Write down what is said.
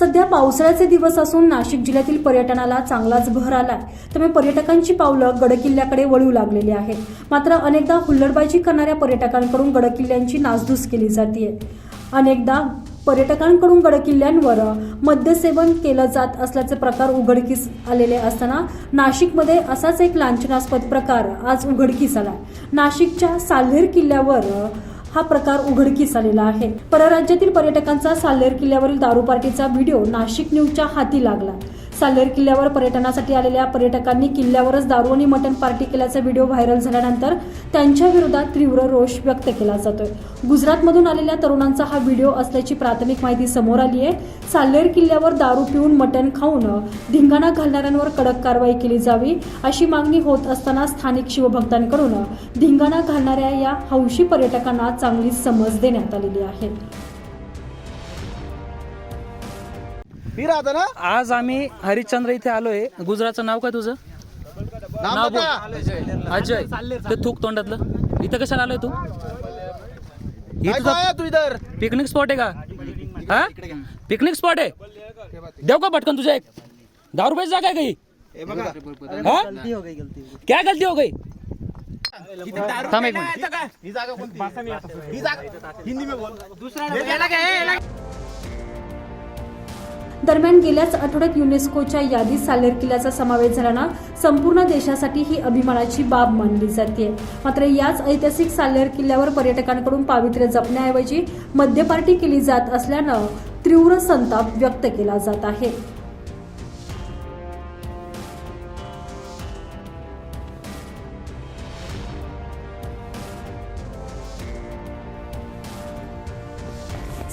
सध्या पावसाळ्याचे दिवस असून नाशिक जिल्ह्यातील पर्यटनाला चांगलाच भर आलाय. त्यामुळे पर्यटकांची पावलं गडकिल्ल्याकडे वळू लागलेली आहेत. मात्र अनेकदा हुल्लडबाजी करणाऱ्या पर्यटकांकडून गडकिल्ल्यांची नासधूस केली जाते अनेकदा पर्यटकांकडून गडकिल्ल्यांवर मद्यसेवन केलं जात असल्याचे प्रकार उघडकीस आलेले असताना नाशिकमध्ये असाच एक लांछनास्पद प्रकार आज उघडकीस आला नाशिकच्या साल्हेर किल्ल्यावर हा प्रकार उघडकीस आलेला आहे. परराज्यातील पर्यटकांचा सालेर किल्ल्यावरील दारू पार्टीचा व्हिडिओ नाशिक न्यूजच्या हाती लागला. साल्हेर किल्ल्यावर पर्यटनासाठी आलेल्या पर्यटकांनी किल्ल्यावरच दारू आणि मटण पार्टी केल्याचा व्हिडिओ व्हायरल झाल्यानंतर त्यांच्या विरोधात तीव्र रोष व्यक्त केला जातोय. गुजरातमधून आलेल्या तरुणांचा हा व्हिडिओ असल्याची प्राथमिक माहिती समोर आली आहे साल्हेर किल्ल्यावर दारू पिऊन मटण खाऊन धिंगाणा घालणाऱ्यांवर कडक कारवाई केली जावी अशी मागणी होत असताना स्थानिक शिवभक्तांकडून धिंगाणा घालणाऱ्या या हौशी पर्यटकांना चांगली समज देण्यात आलेली आहे. मी राहतो ना? आज आम्ही हरिश्चंद्र इथे आलोय. गुजरातचं नाव काय तुझं? नाव. अजय. ते थूक तोंडातलं. इथं कशाला आलोय तू? काय काय तू इधर. पिकनिक स्पॉट आहे का? हा? पिकनिक स्पॉट आहे? देव का पटकन तुझ्या एक? दहा रुपयाची जागा आहे काही हा? क्या गलती हो गई? थांब एक मिनिट. ही जागा कोणती? ही जागा हिंदी में बोल. दुसरा दरम्यान गेल्याच आठवड्यात युनेस्कोच्या यादीत सालेर किल्ल्याचा समावेश झाल्यानं संपूर्ण देशासाठी ही अभिमानाची बाब मानली जाते. मात्र याच ऐतिहासिक सालेर किल्ल्यावर पर्यटकांकडून पावित्र्य जपण्याऐवजी मद्यपार्टी केली जात असल्यानं तीव्र संताप व्यक्त केला जात आहे.